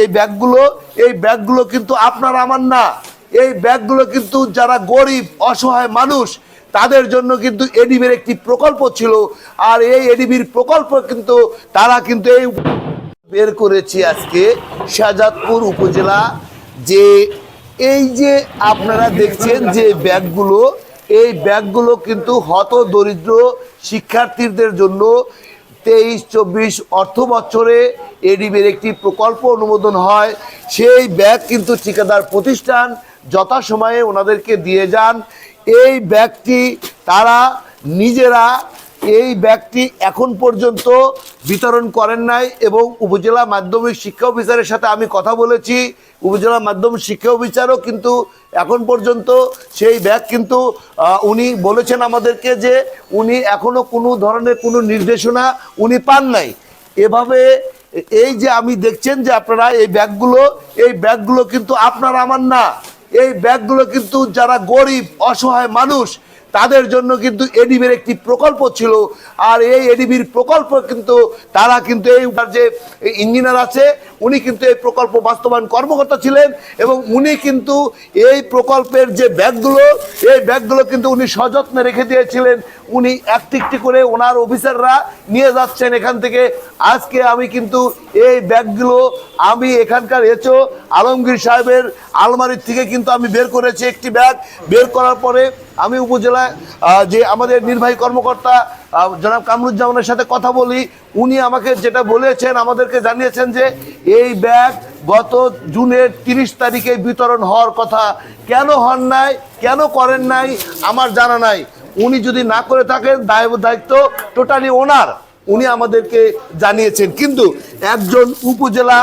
এই ব্যাগগুলো এই ব্যাগগুলো কিন্তু আপনার আমার না। এই ব্যাগগুলো কিন্তু যারা গরিব, অসহায় মানুষ, তাদের জন্য কিন্তু এডিবির একটি প্রকল্প ছিল। আর এই এডিবির প্রকল্প কিন্তু তারা কিন্তু এই বের করেছি আজকে শাহজাদপুর উপজেলা। যে এই যে আপনারা দেখছেন যে ব্যাগগুলো, এই ব্যাগগুলো কিন্তু হত দরিদ্র শিক্ষার্থীদের জন্য তেইশ, চব্বিশ অর্থ বছরে এডিবির একটি প্রকল্প অনুমোদন হয়। সেই ব্যাগ কিন্তু ঠিকাদার প্রতিষ্ঠান যথাসময়ে ওনাদেরকে দিয়ে যান। এই ব্যাগটি তারা নিজেরা এই ব্যাগটি এখন পর্যন্ত বিতরণ করেন নাই এবং উপজেলা মাধ্যমিক শিক্ষা অফিসারের সাথে আমি কথা বলেছি। উপজেলা মাধ্যমিক শিক্ষা অফিসারও কিন্তু এখন পর্যন্ত সেই ব্যাগ কিন্তু উনি বলেছেন আমাদেরকে যে উনি এখনও কোনো ধরনের কোনো নির্দেশনা উনি পান নাই। এভাবে এই যে আমি দেখছেন যে আপনারা এই ব্যাগগুলো এই ব্যাগগুলো কিন্তু আপনার আমার না। এই ব্যাগগুলো কিন্তু যারা গরিব, অসহায় মানুষ তাদের জন্য কিন্তু এডিবির একটি প্রকল্প ছিল। আর এই এডিবির প্রকল্প কিন্তু তারা কিন্তু এই যে ইঞ্জিনিয়ার আছে, উনি কিন্তু এই প্রকল্প বাস্তবায়ন কর্মকর্তা ছিলেন এবং উনি কিন্তু এই প্রকল্পের যে ব্যাগগুলো, এই ব্যাগগুলো কিন্তু উনি সযত্নে রেখে দিয়েছিলেন। উনি একটি একটি করে ওনার অফিসাররা নিয়ে যাচ্ছেন এখান থেকে। আজকে আমি কিন্তু এই ব্যাগগুলো আমি এখানকার এচো আলমগীর সাহেবের আলমারির থেকে কিন্তু আমি বের করেছি একটি ব্যাগ। বের করার পরে আমি উপজেলায় যে আমাদের নির্বাহী কর্মকর্তা জনাব কামরুজ্জামানের সাথে কথা বলি, উনি আমাকে যেটা বলেছেন, আমাদেরকে জানিয়েছেন যে এই ব্যাগ গত জুনের তিরিশ তারিখে বিতরণ হওয়ার কথা। কেন হন নাই? কেন করেন নাই? আমার জানা নাই। উনি যদি না করে থাকেন দায় দায়িত্ব টোটালি ওনার। উনি আমাদেরকে জানিয়েছেন। কিন্তু একজন উপজেলা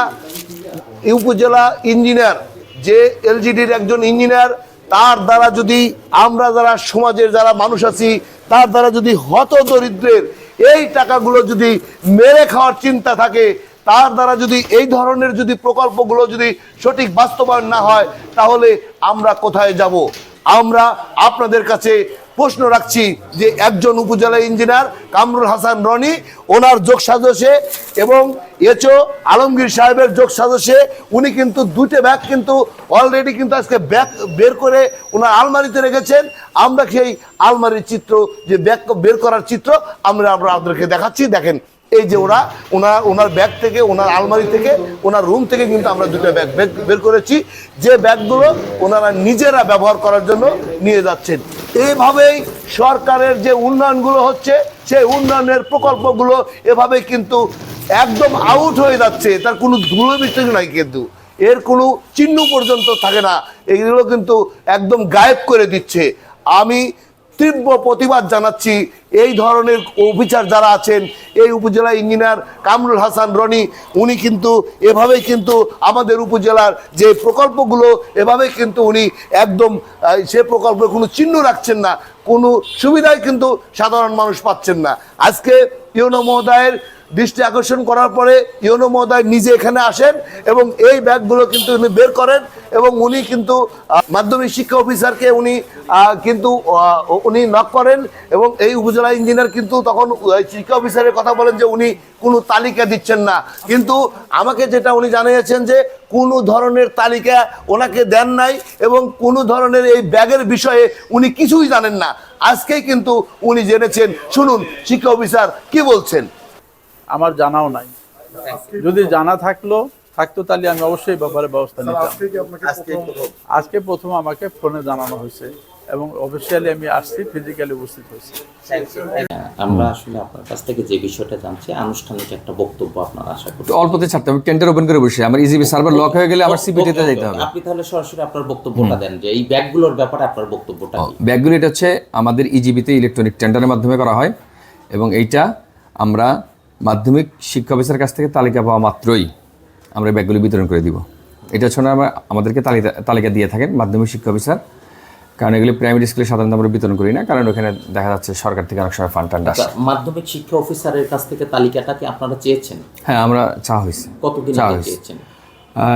উপজেলা ইঞ্জিনিয়ার যে এলজিডির একজন ইঞ্জিনিয়ার তার দ্বারা যদি আমরা যারা সমাজের যারা মানুষ আছি, তার দ্বারা যদি হত দরিদ্রের এই টাকাগুলো যদি মেরে খাওয়ার চিন্তা থাকে, তার দ্বারা যদি এই ধরনের যদি প্রকল্পগুলো যদি সঠিক বাস্তবায়ন না হয়, তাহলে আমরা কোথায় যাব? আমরা আপনাদের কাছে প্রশ্ন রাখছি যে একজন উপজেলা ইঞ্জিনিয়ার কামরুল হাসান রনি, ওনার যোগ সাজসে এবং এচও আলমগীর সাহেবের যোগ সাজসে, উনি কিন্তু দুটো ব্যাগ কিন্তু অলরেডি কিন্তু আজকে ব্যাগ বের করে ওনার আলমারিতে রেখেছেন। আমরা সেই আলমারির চিত্র, যে ব্যাগ বের করার চিত্র, আমরা আমরা আপনাদেরকে দেখাচ্ছি। দেখেন, এই যে ওরা ওনার ওনার ব্যাগ থেকে, ওনার আলমারি থেকে, ওনার রুম থেকে কিন্তু আমরা দুটো ব্যাগ ব্যাগ বের করেছি। যে ব্যাগগুলো ওনারা নিজেরা ব্যবহার করার জন্য নিয়ে যাচ্ছেন। এইভাবেই সরকারের যে উন্নয়নগুলো হচ্ছে, সেই উন্নয়নের প্রকল্পগুলো এভাবে কিন্তু একদম আউট হয়ে যাচ্ছে। তার কোনো ধুলো বিশ্লেষণ নাই কিন্তু। এর কোনো চিহ্ন পর্যন্ত থাকে না। এগুলো কিন্তু একদম গায়েব করে দিচ্ছে। আমি তীব্র প্রতিবাদ জানাচ্ছি এই ধরনের অফিসার যারা আছেন, এই উপজেলা ইঞ্জিনিয়ার কামরুল হাসান রনি, উনি কিন্তু এভাবেই কিন্তু আমাদের উপজেলার যে প্রকল্পগুলো এভাবে কিন্তু উনি একদম সে প্রকল্পে কোনো চিহ্ন রাখছেন না, কোনো সুবিধাই কিন্তু সাধারণ মানুষ পাচ্ছেন না। আজকে ইউনো মহোদয়ের দৃষ্টি আকর্ষণ করার পরে ইউনো মহোদয় নিজে এখানে আসেন এবং এই ব্যাগগুলো কিন্তু উনি বের করেন এবং উনি কিন্তু মাধ্যমিক শিক্ষা অফিসারকে উনি কিন্তু উনি নক করেন এবং এই উপজেলা ইঞ্জিনিয়ার কিন্তু তখন শিক্ষা অফিসারের কথা বলেন যে উনি কোনো তালিকা দিচ্ছেন না। কিন্তু আমাকে যেটা উনি জানিয়েছেন যে কোনো ধরনের তালিকা ওনাকে দেন নাই এবং কোনো ধরনের এই ব্যাগের বিষয়ে উনি কিছুই জানেন না। আজকেই কিন্তু উনি জেনেছেন। শুনুন শিক্ষা অফিসার কি বলছেন? আমার জানাও নাই। যদি জানা থাকল থাকতো তাহলে আমি অবশ্যই ব্যাপারে ব্যবস্থা নিতাম। আজকে প্রথম আমাকে ফোনে জানানো হয়েছে। এবং অফিসিয়ালি আমি আসছি ফিজিক্যালি উপস্থিত হয়েছি। আমরা আসলে আপনার কাছ থেকে যে বিষয়টা জানছি আনুষ্ঠানিক একটা বক্তব্য আপনার আশা করি অল্পতে ছাড়তে হবে টেন্ডার ওপেন করে বসে। আমার ইজিবি সার্ভার লক হয়ে গেলে আমার সিপিটিতে যেতে হবে। আপনি তাহলে সরাসরি আপনার বক্তব্যটা দেন যে এই ব্যাগগুলোর ব্যাপারে আপনার বক্তব্যটা কি? ব্যাগগুলো এটা হচ্ছে আমাদের ইজিবিতে ইলেকট্রনিক টেন্ডারের মাধ্যমে করা হয় এবং এইটা আমরা মাধ্যমিক শিক্ষা অফিসারের কাছ থেকে তালিকা পাওয়া মাত্রই আমরা ব্যাগগুলি বিতরণ করে দিব। এটা ছাড়া আমরা আমাদেরকে তালিকা তালিকা দিয়ে থাকেন মাধ্যমিক শিক্ষা অফিসার। কারণ এগুলি প্রাইমারি স্কুলে সাধারণত আমরা বিতরণ করি না কারণ ওখানে দেখা যাচ্ছে সরকার থেকে অনেক সময় ফান্ড টান্ড আসে। মাধ্যমিক শিক্ষা অফিসারের কাছ থেকে তালিকাটা কি আপনারা চেয়েছেন? হ্যাঁ আমরা চা হয়েছে। কতদিন চা আগে। চেয়েছেন?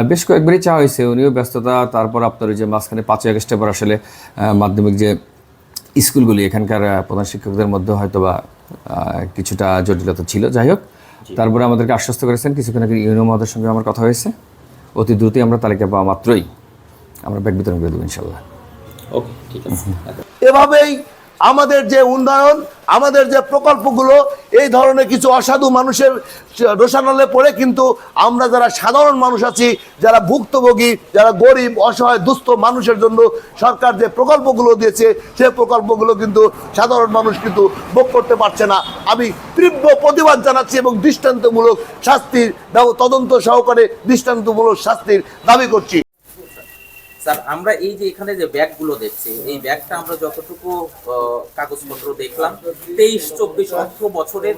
বেশ কয়েকবারই চা হয়েছে উনিও ব্যস্ততা তারপর আপনার ওই যে মাঝখানে পাঁচই আগস্টের পর আসলে মাধ্যমিক যে স্কুলগুলি এখানকার প্রধান শিক্ষকদের মধ্যে হয়তো বা কিছুটা জটিলতা ছিল। যাই হোক তারপরে আমাদেরকে আশ্বস্ত করেছেন কিছুক্ষণ আগে ইউনো মহোদয়ের সঙ্গে আমার কথা হয়েছে। অতি দ্রুতই আমরা তালিকা পাওয়া মাত্রই আমরা ব্যাগ বিতরণ করে দেবো ইনশাল্লাহ ওকে ঠিক আছে। এভাবেই আমাদের যে উন্নয়ন আমাদের যে প্রকল্পগুলো এই ধরনের কিছু অসাধু মানুষের রোশানলে পড়ে কিন্তু আমরা যারা সাধারণ মানুষ আছি যারা ভুক্তভোগী যারা গরিব অসহায় দুস্থ মানুষের জন্য সরকার যে প্রকল্পগুলো দিয়েছে সে প্রকল্পগুলো কিন্তু সাধারণ মানুষ কিন্তু ভোগ করতে পারছে না। আমি তীব্র প্রতিবাদ জানাচ্ছি এবং দৃষ্টান্তমূলক শাস্তির তদন্ত সহকারে দৃষ্টান্তমূলক শাস্তির দাবি করছি। স্যার আমরা এই যে এখানে যে ব্যাগগুলো দেখছি এই ব্যাগটা আমরা যতটুকু আহ, কাগজপত্র দেখলাম তেইশ চব্বিশ অর্থ বছরের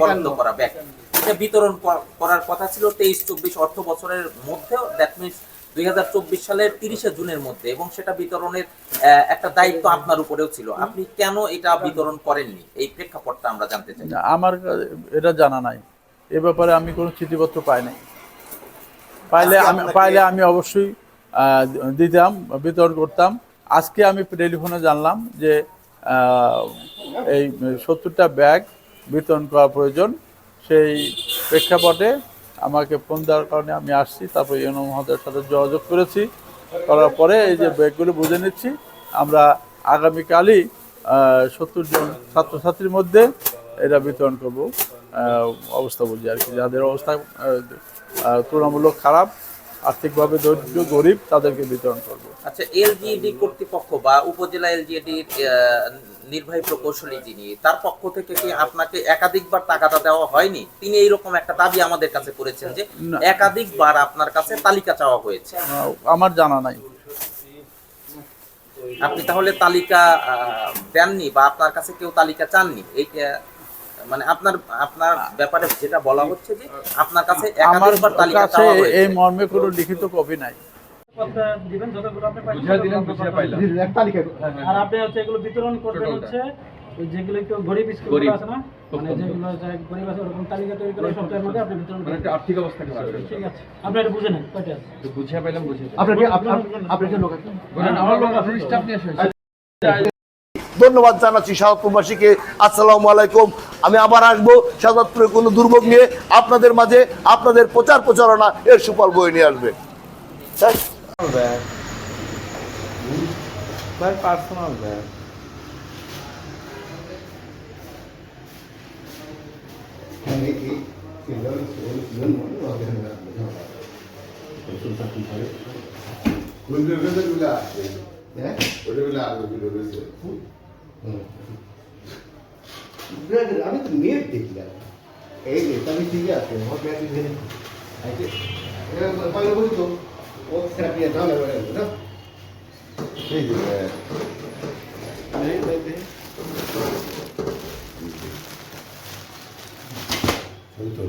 বরাদ্দ করা ব্যাগ। এটা বিতরণ করার কথা ছিল তেইশ চব্বিশ অর্থ বছরের মধ্যেও দ্যাট মিনস দুই হাজার চব্বিশ সালের তিরিশে জুনের মধ্যে এবং সেটা বিতরণের আহ, একটা দায়িত্ব আপনার উপরেও ছিল। আপনি কেন এটা বিতরণ করেননি? এই প্রেক্ষাপটটা আমরা জানতে চাই। আমার এটা জানা নাই। এ ব্যাপারে আমি কোনো চিঠিপত্র পাই নাই। পাইলে আমি পাইলে আমি অবশ্যই দিতাম, বিতরণ করতাম। আজকে আমি টেলিফোনে জানলাম যে এই সত্তরটা ব্যাগ বিতরণ করা প্রয়োজন। সেই প্রেক্ষাপটে আমাকে ফোন দেওয়ার কারণে আমি আসছি, তারপর ইউনো মহোদয়ের সাথে যোগাযোগ করেছি। করার পরে এই যে ব্যাগগুলো বুঝে নিচ্ছি, আমরা আগামীকালই সত্তর জন ছাত্রছাত্রীর মধ্যে এটা বিতরণ করব। অবস্থা বুঝি আর কি, যাদের অবস্থা তুলনামূলক খারাপ আর্থিকভাবে দরিদ্র গরিব তাদেরকে বিতরণ করব। আচ্ছা এলজিডি কর্তৃপক্ষ বা উপজেলা এলজিডির নির্বাহী প্রকৌশলী যিনি তার পক্ষ থেকে কি আপনাকে একাধিকবার টাকাটা দেওয়া হয়নি? তিনি এইরকম একটা দাবি আমাদের কাছে করেছেন যে একাধিকবার আপনার কাছে তালিকা চাওয়া হয়েছে। আমার জানা নাই। আপনি তাহলে তালিকা দেননি বা আপনার কাছে কেউ তালিকা চাননি? এইটা মানে আপনার আপনার ব্যাপারে যেটা বলা হচ্ছে যে আপনার কাছে আমার একাধিকবার তালিকা এই মর্মে কোনো লিখিত কপি নাই। দিবেন যতগুলো আপনি পাইছেন আর আপনি হচ্ছে এগুলো বিতরণ করবেন হচ্ছে যেগুলো একটু গরিব স্কুল আছে না মানে যেগুলো গরিব আছে ওরকম তালিকা তৈরি করে সপ্তাহের মধ্যে আপনি বিতরণ করবেন। আর্থিক অবস্থা ঠিক আছে। আপনি এটা বুঝে নেন কয়টা আছে? তো বুঝিয়ে পাইলাম বুঝিয়ে আপনার আপনার লোক আছে? আমার লোক আছে স্টাফ নিয়ে আসে ধন্যবাদ জানাচ্ছি সাদাতপুরবাসীকে আসসালামু আলাইকুম। আমি আবার আসব সাদাতপুরে কোনো দুর্ভোগ নিয়ে। আপনাদের মাঝে আপনাদের প্রচার প্রচারণা এর সুফল বয়ে নিয়ে আসবে। শেষ? Personal bag. আমি তো নেট দেখলাম এই নেট আমি ঠিক আছে, আমার ধরে আছে পাগল বলি ও থেরাপি না। এই যে এই এই এই তো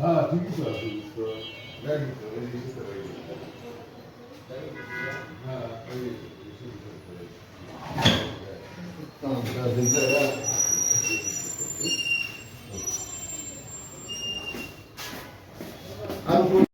হ্যাঁ ঠিক আছে